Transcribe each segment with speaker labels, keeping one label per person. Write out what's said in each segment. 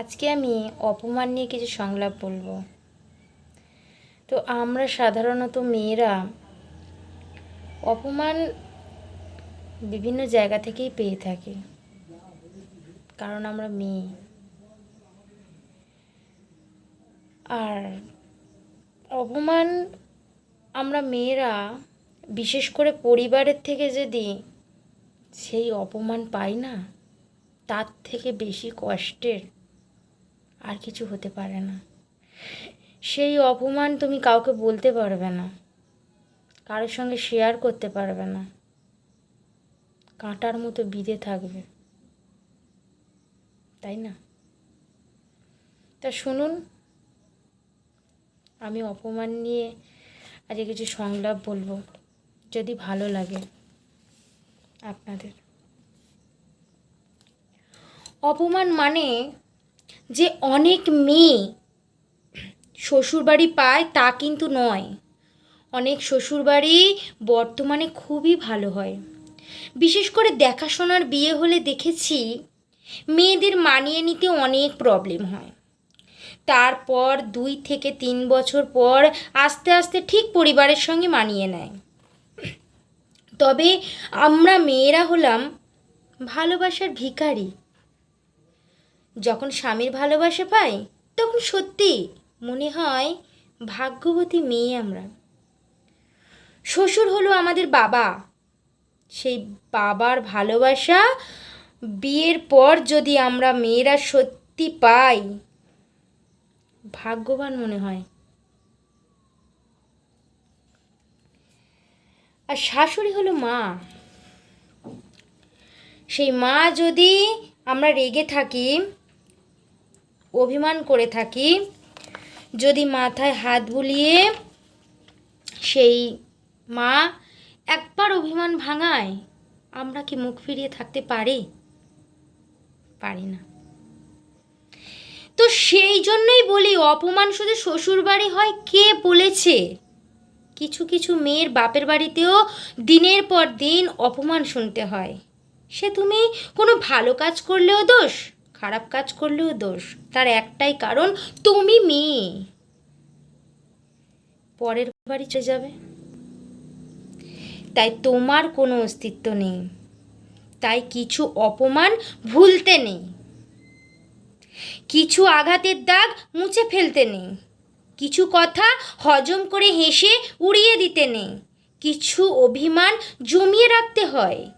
Speaker 1: আজকে আমি অপমান নিয়ে কিছু সংলাপ বলব। তো আমরা সাধারণত মেয়েরা অপমান বিভিন্ন জায়গা থেকেই পেয়ে থাকি, কারণ আমরা মেয়ে। আর অপমান আমরা মেয়েরা, বিশেষ করে পরিবারের থেকে যদি সেই অপমান পাই না, তার থেকে বেশি কষ্টের আর কিছু হতে পারে না। সেই অপমান তুমি কাউকে বলতে পারবে না। কারোর সঙ্গে শেয়ার করতে পারবে না। কাঁটার মতো বিঁধে থাকবে। তাই না? তা শুনুন, আমি অপমান নিয়ে আজকে কিছু সংলাপ বলব, যদি ভালো লাগে আপনাদের। অপমান মানে যে অনেক মেয়ে শ্বশুরবাড়ি পায় তা কিন্তু নয়। অনেক শ্বশুরবাড়ি বর্তমানে খুবই ভালো হয়। বিশেষ করে দেখাশোনার বিয়ে হলে দেখেছি মেয়েদের মানিয়ে নিতে অনেক প্রবলেম হয়। তারপর দুই থেকে তিন বছর পর আস্তে আস্তে ঠিক পরিবারের সঙ্গে মানিয়ে নেয়। তবে আমরা মেয়েরা হলাম ভালোবাসার ভিখারি। যখন স্বামীর ভালোবাসা পাই, তখন সত্যি মনে হয় ভাগ্যবতী মেয়ে আমরা। শ্বশুর হলো আমাদের বাবা। সেই বাবার ভালোবাসা বিয়ের পর যদি আমরা মেয়েরা সত্যি পাই, ভাগ্যবান মনে হয়। আর শাশুড়ি হলো মা। সেই মা যদি আমরা রেগে থাকি অভিমান করে থাকি। যদি মাথায় হাত বুলিয়ে সেই মা একবার অভিমান ভাঙায়, আমরা কি মুখ ফিরিয়ে থাকতে পারি? পারি না। তো সেই জন্যই বলি, অপমান শুধু শ্বশুর বাড়ি হয়, কে বলেছে? কিছু কিছু মেয়ের বাপের বাড়িতেও দিনের পর দিন অপমান শুনতে হয়। সে তুমি কোনো ভালো কাজ করলেও দোষ খারাপ কাজ করলেও দোষ। তার একটাই কারণ, তুমি মেয়ে। পরের বাড়ি চলে যাবে। তাই তোমার কোনো অস্তিত্ব নেই। তাই কিছু অপমান ভুলতে নেই। কিছু আঘাতের দাগ মুছে ফেলতে নেই। কিছু কথা হজম করে হেসে উড়িয়ে দিতে নেই। কিছু অভিমান জমিয়ে রাখতে হয়।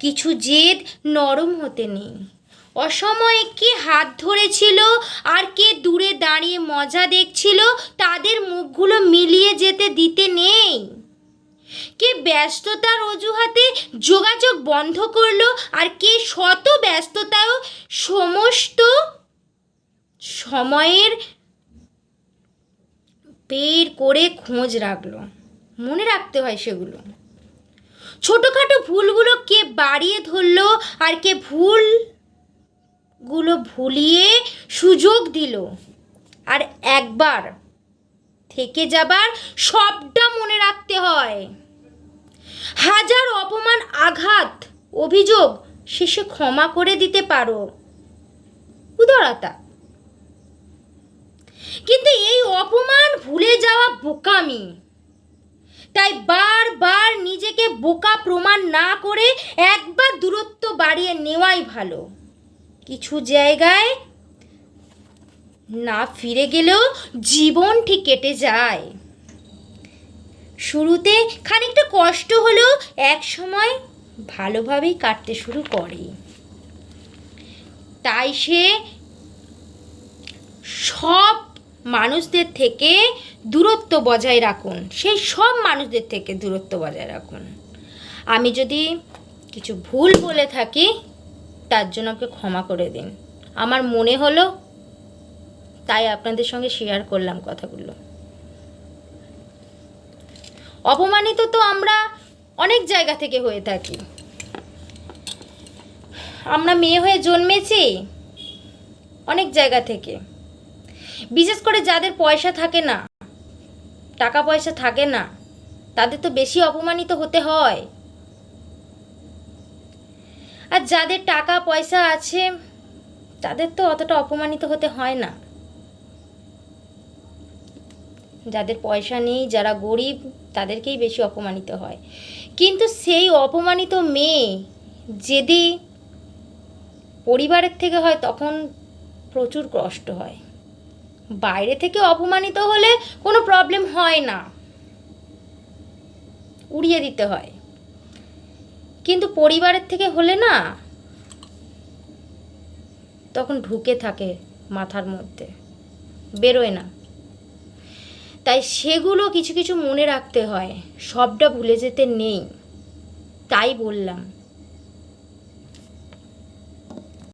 Speaker 1: কিছু জেদ নরম হতে নেই। অসময়ে কে হাত ধরেছিল আর কে দূরে দাঁড়িয়ে মজা দেখছিল, তাদের মুখগুলো মিলিয়ে যেতে দিতে নেই। কে ব্যস্ততার অজুহাতে যোগাযোগ বন্ধ করল আর কে শত ব্যস্ততাও সমস্ত সময়ের বের করে খোঁজ রাখল। মনে রাখতে হয় সেগুলো। ছোটোখাটো ভুলগুলো কে বাড়িয়ে ধরলো আর কে ভুলগুলো ভুলিয়ে সুযোগ দিল। আর একবার থেকে যাবার সবটা মনে রাখতে হয়। হাজার অপমান, আঘাত, অভিযোগ শেষে ক্ষমা করে দিতে পারো। উদারতা। কিন্তু এই অপমান ভুলে যাওয়া বোকামি। তাই বারবার নিজেকে বোকা প্রমাণ না করে একবার দূরত্ব বাড়িয়ে নেওয়াই ভালো। কিছু জায়গায় না ফিরে গেলেও জীবনটি কেটে যায়। শুরুতে খানিকটা কষ্ট হলেও এক সময় ভালোভাবেই কাটতে শুরু করে। তাই সে সব মানুষদের থেকে দূরত্ব বজায় রাখুন। সেই সব মানুষদের থেকে দূরত্ব বজায় রাখুন। আমি যদি কিছু ভুল বলে থাকি তার জন্য আমাকে ক্ষমা করে দিন। আমার মনে হলো তাই আপনাদের সঙ্গে শেয়ার করলাম কথাগুলো। অপমানিত তো আমরা অনেক জায়গা থেকে হয়ে থাকি। আমরা মেয়ে হয়ে জন্মেছি অনেক জায়গা থেকে। বিশেষ করে যাদের পয়সা থাকে না, টাকা পয়সা থাকে না, তাদের তো বেশি অপমানিত হতে হয়। আর যাদের টাকা পয়সা আছে, তাদের তো অতটা অপমানিত হতে হয় না। যাদের পয়সা নেই, যারা গরিব, তাদেরকেই বেশি অপমানিত হয়। কিন্তু সেই অপমানিত মেয়ে যদি পরিবারের থেকে হয়, তখন প্রচুর কষ্ট হয়। বাইরে থেকে অপমানিত হলে কোনো প্রবলেম হয় না। উড়িয়ে দিতে হয়। কিন্তু পরিবারের থেকে হলে না, তখন ঢুকে থাকে মাথার মধ্যে, বেরোয় না। তাই সেগুলো কিছু কিছু মনে রাখতে হয়, সবটা ভুলে যেতে নেই, তাই বললাম।